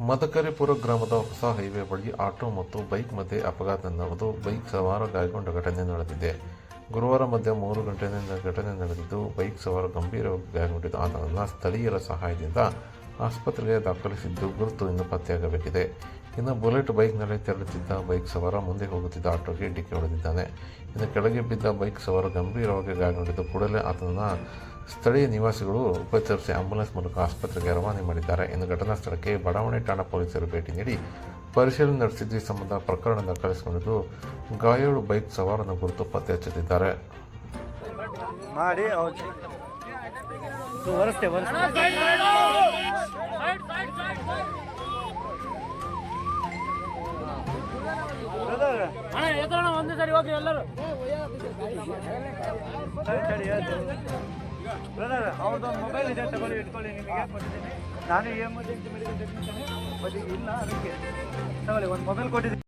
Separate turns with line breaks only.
ಮದಕರಿಪುರ ಗ್ರಾಮದ ಹೊಸ ಹೈವೇ ಬಳಿ ಆಟೋ ಮತ್ತು ಬೈಕ್ ಮಧ್ಯೆ ಅಪಘಾತ ನಡೆದು ಬೈಕ್ ಸವಾರ ಗಾಯಗೊಂಡ ಘಟನೆ ನಡೆದಿದೆ. ಗುರುವಾರ ಮಧ್ಯ ಮೂರು ಗಂಟೆಯಿಂದ ಘಟನೆ ನಡೆದಿದ್ದು, ಬೈಕ್ ಸವಾರ ಗಂಭೀರವಾಗಿ ಗಾಯಗೊಂಡಿದ್ದು ಆತನನ್ನು ಸ್ಥಳೀಯರ ಸಹಾಯದಿಂದ ಆಸ್ಪತ್ರೆಗೆ ದಾಖಲಿಸಿದ್ದು ಗುರುತು ಇನ್ನು ಪತ್ತೆಯಾಗಬೇಕಿದೆ. ಇನ್ನು ಬುಲೆಟ್ ಬೈಕ್ನಲ್ಲಿ ತೆರಳುತ್ತಿದ್ದ ಬೈಕ್ ಸವಾರ ಮುಂದೆ ಹೋಗುತ್ತಿದ್ದ ಆಟೋಗೆ ಡಿಕ್ಕಿ ಹೊಡೆದಿದ್ದಾನೆ. ಇನ್ನು ಕೆಳಗೆ ಬಿದ್ದ ಬೈಕ್ ಸವಾರ ಗಂಭೀರವಾಗಿ ಗಾಯಗೊಂಡಿದ್ದು ಕೂಡಲೇ ಆತನನ್ನು ಸ್ಥಳೀಯ ನಿವಾಸಿಗಳು ಉಪಚರಿಸಿ ಆಂಬ್ಯುಲೆನ್ಸ್ ಮೂಲಕ ಆಸ್ಪತ್ರೆಗೆ ರವಾನೆ ಮಾಡಿದ್ದಾರೆ ಎಂದು ಘಟನಾ ಸ್ಥಳಕ್ಕೆ ಬಡಾವಣೆ ಠಾಣಾ ಪೊಲೀಸರು ಭೇಟಿ ನೀಡಿ ಪರಿಶೀಲನೆ ನಡೆಸಿದ್ದು ಈ ಸಂಬಂಧ ಪ್ರಕರಣ ದಾಖಲಿಸಿಕೊಂಡಿದ್ದು ಗಾಯಾಳು ಬೈಕ್ ಸವಾರನ ಗುರುತು ಪತ್ತೆ ಹಚ್ಚುತ್ತಿದ್ದಾರೆ.
ಮಾಡಿ
ಒಂದೇ ಸರಿ ಹೋಗಿ ಎಲ್ಲರೂ.
ಬ್ರದರ್ ಅವ್ರದ್ದೊಂದು ಮೊಬೈಲ್ ಇದೆ, ತಗೊಳ್ಳಿ, ಇಟ್ಕೊಳ್ಳಿ, ನಿಮಗೆ ನಾನು ಎಮರ್ಜೆನ್ಸಿ ಮೆಡಿಕಲ್ ಟೆಕ್ನಿಷಿಯನ್ ಬಟ್ ಇಲ್ಲ ಅದಕ್ಕೆ. ತಗೊಳ್ಳಿ, ಒಂದು ಮೊಬೈಲ್ ಕೊಟ್ಟಿದ್ದೀನಿ.